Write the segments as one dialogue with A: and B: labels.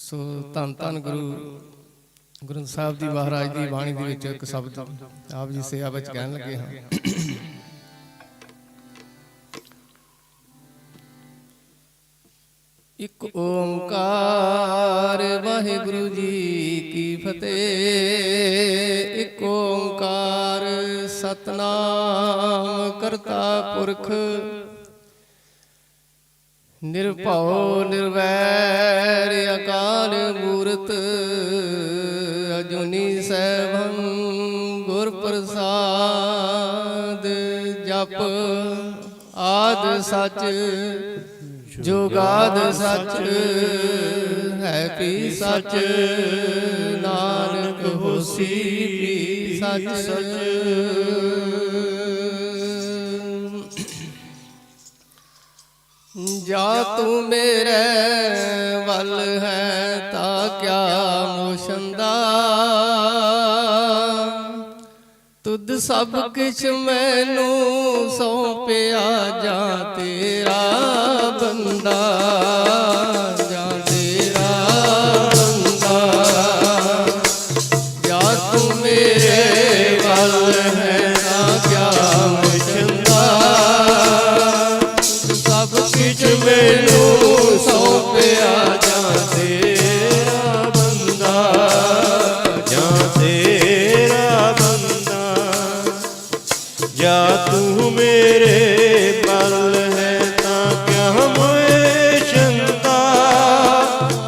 A: ਸੋ ਧੰਨ ਧੰਨ ਗੁਰੂ ਗੁਰੂ ਸਾਹਿਬ ਜੀ ਮਹਾਰਾਜ ਦੀ ਬਾਣੀ ਦੇ ਵਿੱਚ ਇੱਕ ਸ਼ਬਦ ਆਪ ਜੀ ਸੇਵਾ ਵਿੱਚ ਕਹਿਣ ਲੱਗੇ ਹਾਂ। ਇੱਕ ਓੰਕਾਰ ਵਾਹਿਗੁਰੂ ਜੀ ਕੀ ਫਤਿਹ। ਇੱਕ ਓੰਕਾਰ ਸਤਨਾਮ ਕਰਤਾ ਪੁਰਖ। ਨਿਰਭਉ, ਨਿਰਵੈਰ ਅਕਾਲ ਮੂਰਤ ਅਜੂਨੀ ਸੈਭੰ ਗੁਰ ਪ੍ਰਸਾਦ ਜਪ ਆਦ ਸਚ ਜੁਗਾਦ ਸਚ, ਹੈ ਪੀ ਸਚ? ਨਾਨਕ ਹੋਸੀ ਪੀ ਸਚ ਸਚ? ਜਾ ਤੂੰ ਮੇਰੇ ਵੱਲ ਹੈ ਤਾਂ ਕਿਆ ਮੋਸ਼ੰਦਾ ਤੁਧ ਸਭ ਕੁਛ ਮੈਨੂੰ ਸੌਂਪਿਆ ਜਾਂ ਤੇਰਾ ਬੰਦਾ, ਜਾਂ ਤੇਰਾ ਬੰਦਾ। ਜਾ ਤੂੰ ਮੇਰੇ ਵੱਲ ਹੈ ਜਾਂ
B: ਤੂੰ ਮੇਰੇ ਬਲ ਹੈ ਤਾਂ ਕਿਆ ਹੋਏ ਚੰਦਾ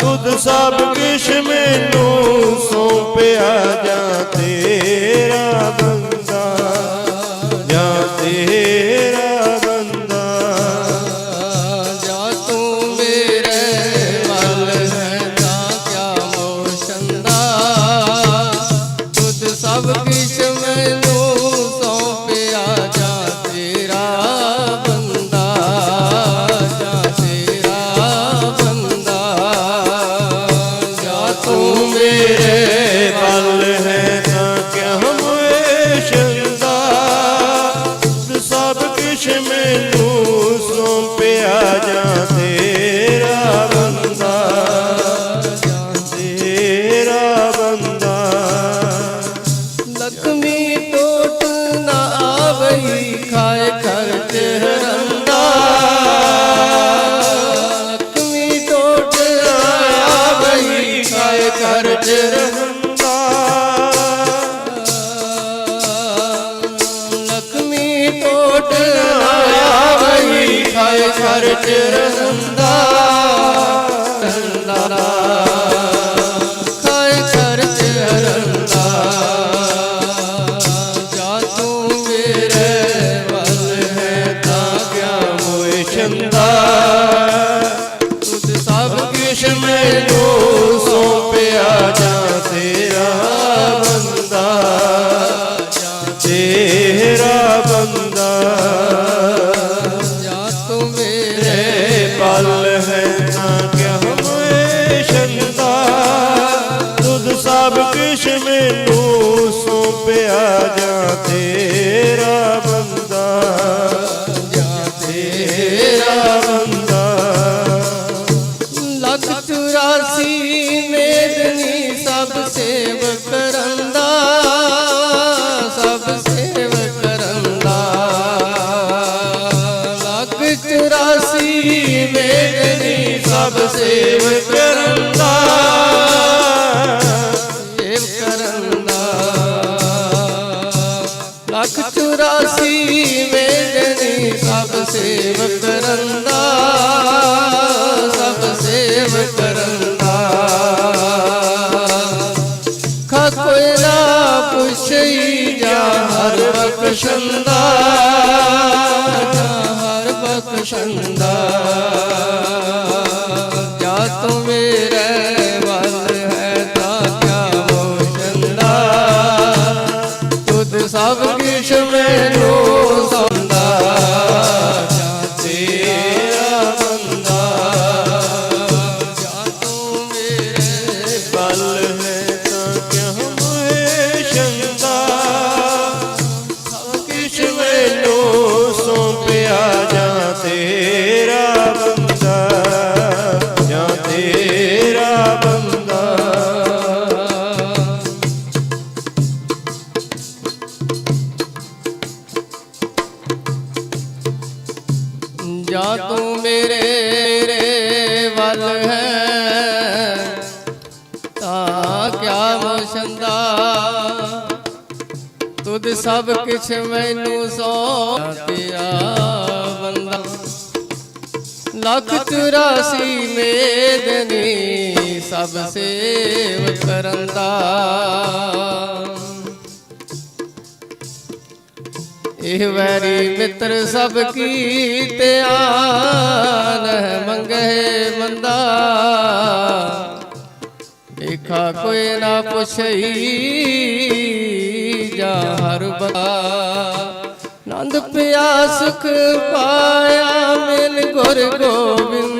B: ਤੁਧ ਸਭ ਕਿਛ ਮੈਨੂੰ ਸੌਂਪਿਆ ਜਾਂ ਤੇਰਾ ਬੰਦਾ। ਜਾਂ ਤੇਰਾ
A: ਸੌਂਪਿਆ
B: না ਸਭ ਕਿਛ ਮੈਨੂੰ ਸੌਂਪਿਆ ਜਾਂ ਤੇਰਾ ਬੰਦਾ। ਜਾਂ ਤੇਰਾ ਬੰਦਾ।
A: ਲੱਖ ਚੁਰਾਸੀ ਮੇਦਨੀ ਸਭ ਸੇਵ ਕਰੰਦਾ। ਸਭ ਸੇਵ ਕਰੰਦਾ। ਲੱਖ ਚੁਰਾਸੀ ਮੇਦਨੀ ਸਭ ਸੇਵ ਕਰੰਦਾ। ਲੱਖ ਚੁਰਾਸੀ ਮੇਦਨੀ ਸਭ ਸੇਵ ਕਰੰਦਾ ਸਭ ਸੇਵ ਕਰੰਦਾ ਖਾ ਕੋਈ ਨਾ ਪੁੱਛਈ ਜਾ ਹਰ ਬਖਸ਼ੰਦਾ। ਵੱਲ ਹੈ। ਤਾ ਕਿਆ ਮੋਸ਼ੰਦਾ ਤੁਧ ਸਭ ਕਿਛ ਮੈਨੂੰ ਸੋ ਤੇਰਾ ਬੰਦਾ। ਲੱਖ 84 ਮੇਦਨੀ ਸਭ ਸੇਵ ਕਰੰਦਾ ਇਹ ਵੈਰੀ ਮਿੱਤਰ ਸਭ ਕੀ ਧਿਆਨ ਮੰਗੇ ਮੰਦਾ। ਏਖਾ ਕੋਈ ਨਾ ਪੁੱਛਈ ਜਾ ਹਰ ਬਾ ਨੰਦ ਪਿਆ ਸੁਖ ਪਾਇਆ ਮਿਲ ਗੁਰ ਗੋਬਿੰਦ।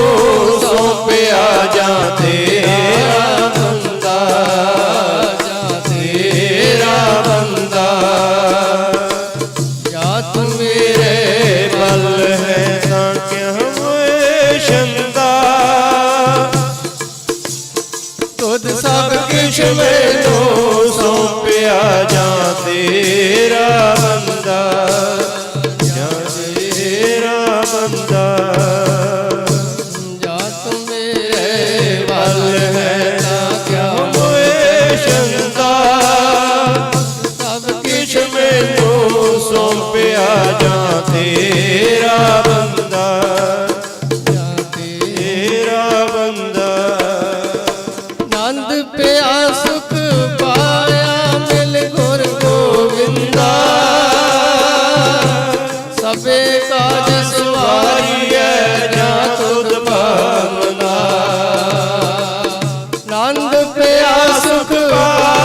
B: ਛੰਦਾ
A: ਤੁਧ ਸਭ
B: ਕਿਛ
A: ਮੈਂ ਪਿਆ ਸੁਖ ਪਾ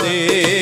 A: ते